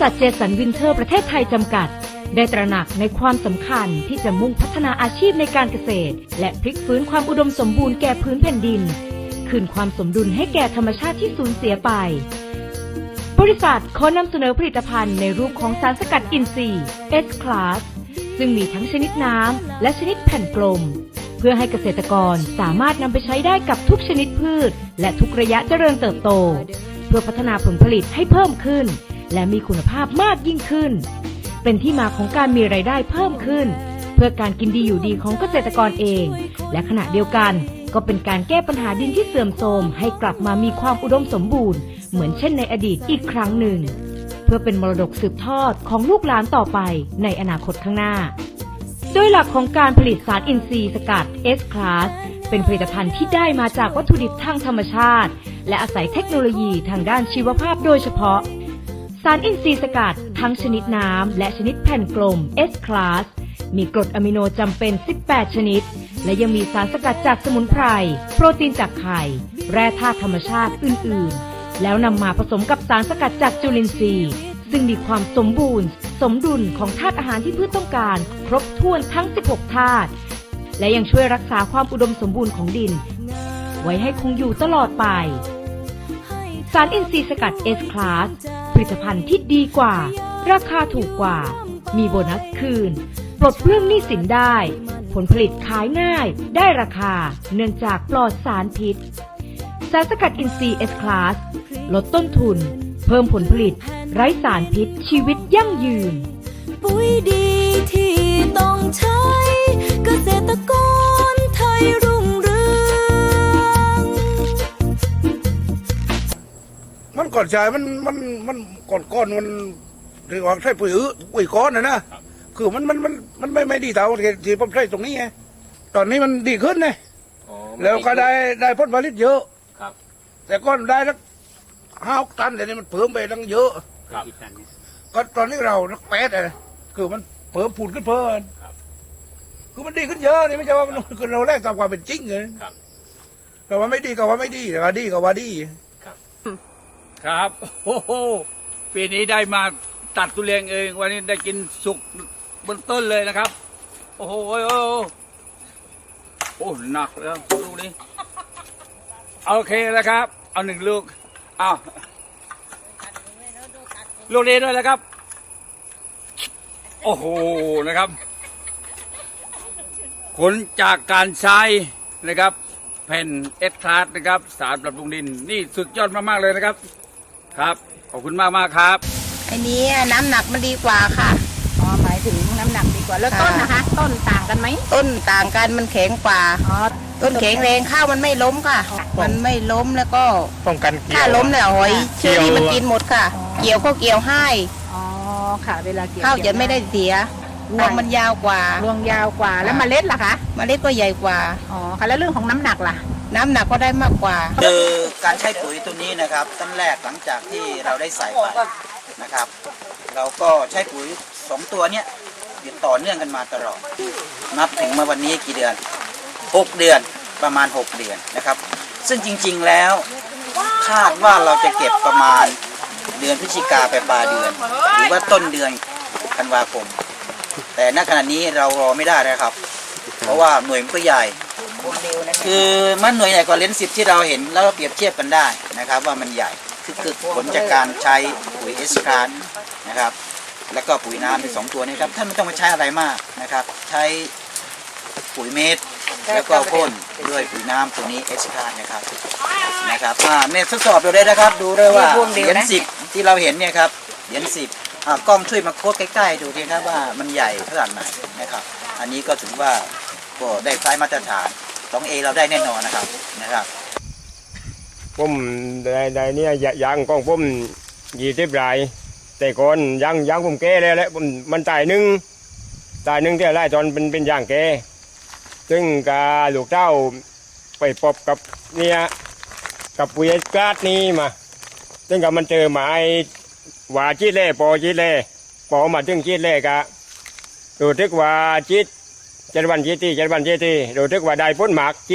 ษัทเจสันวินเทอร์ประเทศไทยจำกัด ได้ตระหนักในความสำคัญที่จะมุ่งพัฒนาอาชีพในการเกษตร และพลิกฟื้นความอุดมสมบูรณ์แก่พื้นแผ่นดิน คืนความสมดุลให้แก่ธรรมชาติที่สูญเสียไป บริษัทขอนำเสนอผลิตภัณฑ์ในรูปของสารสกัดอินทรีย์ S-Class ซึ่งมีทั้งชนิดน้ำและชนิดแผ่นกลม เพื่อให้เกษตรกรสามารถนำไปใช้ได้กับทุกชนิดพืช และทุกระยะเจริญเติบโต เพื่อพัฒนาผลผลิตให้เพิ่มขึ้น และมีคุณภาพมากยิ่งขึ้น เป็นที่มาของการมีไรายได้เพิ่มขึ้น เพื่อการกินดีอยู่ดีของเกษตรกรเอง และขณะเดียวกันก็เป็นการแก้ปัญหาดินที่เสื่อมโทรมให้กลับมามีความอุดมสมบูรณ์ เหมือนเช่นในอดีตอีกครั้งหนึ่ง เพื่อเป็นมรดกสืบทอดของลูกหลานต่อไปในอนาคตข้างหน้า โดยหลักของการผลิตสารอินทรีย์สกัด S-Class เป็นผลิตภัณฑ์ที่ได้มาจากวัตถุดิบทางธรรมชาติ และอาศัยเทคโนโลยีทางด้านชีวภาพโดยเฉพาะ สารอินทรีย์สกัด ทั้งชนิดน้ำ และชนิดแผ่นกลม S-Class มีกรดอะมิโนจำเป็น 18 ชนิด และยังมีสารสกัดจากสมุนไพร โปรตีนจากไข่ แร่ธาตุธรรมชาติอื่น ๆ แล้วนำมาผสมกับสารสกัดจากจุลินทรีย์ ซึ่งมีความสมบูรณ์ สมดุลของธาตุอาหารที่พืชต้องการ ครบถ้วนทั้ง 16 ธาตุ และยังช่วยรักษาความอุดมสมบูรณ์ของดิน ไว้ให้คงอยู่ตลอดไป สารอินทรีย์สกัด S-Class ลิตภัณฑ์ที่ดีกว่า ราคาถูกกว่า มีโบนัสคืน ปลดเปลื้องหนี้สินได้ ผลผลิตขายง่าย ได้ราคา เนื่องจากปลอดสารพิษ สารสกัดอินทรีย์ S-Class ลดต้นทุน เพิ่มผลผลิต ไร้สารพิษ ชีวิตยั่งยืน ปุ๋ยดีที่ต้องใช้ เกษตรกรไทยรุ่ ก่อนใช้มันมันมันก่อนก้อนมันเรียกว่าใช้ปุ๋ยอื้อปุ๋ยก้อนนะนะคือมันมันมันมันไม่ไม่ดีเท่าที่ผมใช้ตรงนี้ไงตอนนี้มันดีขึ้นไงแล้วก็ได้ได้ผลผลิตเยอะ ครับแต่ก้อนได้สักห้าหกตันแต่นี่มันเพิ่มไปตั้งเยอะ ครับก็ตอนนี้เรานักแปดอะคือมันเพิ่มพูนขึ้นเพิ่มครับคือมันดีขึ้นเยอะนี่ไม่ใช่ว่ามันคือเราแลกตามความเป็นจริงเลยครับแต่ว่าไม่ดีก็ว่าไม่ดีแต่ว่าดีก็ว่าดีครับ ครับโอ้โหปีนี้ได้มาตัดทุเรียนเอง วันนี้ได้กินสุกบนต้นเลยนะครับ โอ้โหโอ้โหโอ้หนักเลยครับลูกนี้โอเคแล้วครับ เอาหนึ่งลูกอ้าวลูกนี้ด้วยนะครับ โอ้โหนะครับผลจากการใช้นะครับแผ่นเอสคลาสนะครับ สารปรับปรุงดิน นี่สุดยอดมาก ๆ เลยนะครับ ครับ ขอบคุณมากมากๆครับอันนี้น้ำหนักมันดีกว่าค่ะอ๋อหมายถึงน้ำหนักดีกว่าแล้วค่ะต้นนะคะ ต้นต่างกันไหมต้นต่างกันมันแข็งกว่า อ๋อต้นแข็งแรงข้าวมันไม่ล้มค่ะ มันไม่ล้มแล้วก็ป้องกันเกี่ถ้ายวล้มเนี่ยหอยเชื้อที่มันกินหมดค่ะ เกี่ยวก็เกี่ยวให้อ๋อค่ะ เวลาเกี่ยวข้าวจะไม่ได้เสีย รวงมันยาวกว่า รวงยาวกว่า แล้วเมล็ดล่ะคะเมล็ดก็ใหญ่กว่า อ๋อค่ะแล้วเรื่องของน้ำหนักล่ะ น้ำหนักก็ได้มากกว่า คือการใช้ปุ๋ยตัวนี้นะครับตั้งแรกหลังจากที่เราได้ใส่ไปนะครับ เราก็ใช้ปุ๋ยสองตัวเนี้ยติดต่อเนื่องกันมาตลอด นับถึงมาวันนี้กี่เดือน 6 เดือนประมาณ 6 เดือนนะครับ ซึ่งจริงๆแล้วคาดว่าเราจะเก็บประมาณเดือนพฤศจิกาไปปลายเดือน หรือว่าต้นเดือนธันวาคม แต่ณขณะนี้เรารอไม่ได้แล้วครับ เพราะว่าหน่วยมันก็ใหญ่ คือมันหน่วยใหญ่กว่าเลนส์สิบที่เราเห็นแล้วก็เปรียบเทียบกันได้นะครับ ว่ามันใหญ่คือคือผลจากการใช้ปุ๋ยเอสคาร์นะครับ แล้วก็ปุ๋ยน้ำเป็นสองตัวนี้ครับท่านไม่ต้องมาใช้อะไรมากนะครับ ใช้ปุ๋ยเม็ดแล้วก็พ่นด้วยปุ๋ยน้ำตัวนี้เอสคาร์นะครับนะครับอ่าเนี่ยทดสอบดูได้นะครับ ดูได้ว่านี่พวงเดีเหยวรียญนะสิบที่เราเห็นเนี่ยครับเหรียญสิบอ่า กล้องช่วยมาโค้ดใกล้ๆดูทีครับว่ามันใหญ่ขนาดไหนนะครับ อันนี้ก็ถือว่าก็ได้ใช้มาตรฐานต้องเอเราได้แน่นอนนะครับนะครับผมได้ได้เนี่ยยยางของผมยี่สิบราย แต่ก่อนยางยางผมแก่แล้วแหละผมมันตายหนึ่งตายหนึ่งที่ไรตอนเป็นเป็นยางแก่ซึ่งกาลูกเต้าไปปบกับเนี่ยกับปุ๋ยกาดนี้มา ซึ่งกับมันเจอหมาย ว่าจีดเล่ปอจีดเล่ปอมาถึงจีดเล่กะดูทึกว่าจีดเจ็ดวันจีดที่เจ็ดวันจีดที่ดูทึกว่าได้พ้นหมากจีด